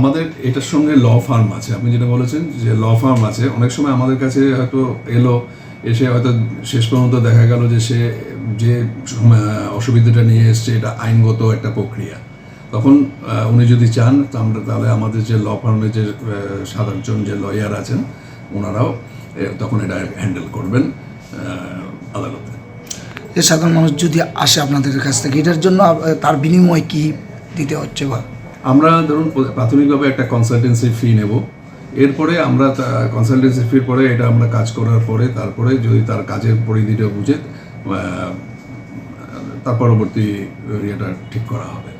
আমাদের এটার সঙ্গে ল ফার্ম আছে। আপনি যেটা বলেছেন যে ল ফার্ম আছে, অনেক সময় আমাদের কাছে হয়তো এলো, এসে হয়তো শেষ পর্যন্ত দেখা গেল যে সে যে অসুবিধাটা নিয়ে এসছে, এটা আইনগত একটা প্রক্রিয়া। তখন উনি যদি চান আমরা, তাহলে আমাদের যে ল ফার্মের যে সাধারণ যে লয়ার আছেন ওনারাও তখন এটা হ্যান্ডেল করবেন আদালতে। সাধারণ মানুষ যদি আসে আপনাদের কাছ থেকে, এটার জন্য তার বিনিময়ে কি দিতে হচ্ছে বা আমরা ধরুন প্রাথমিকভাবে একটা কনসালটেন্সি ফি নেব। এরপরে আমরা কনসালটেন্সি ফির পরে এটা আমরা কাজ করার পরে তারপরে যদি তার কাজের পরিধিটা বুঝে তার পরবর্তী ইয়েটা ঠিক করা হবে।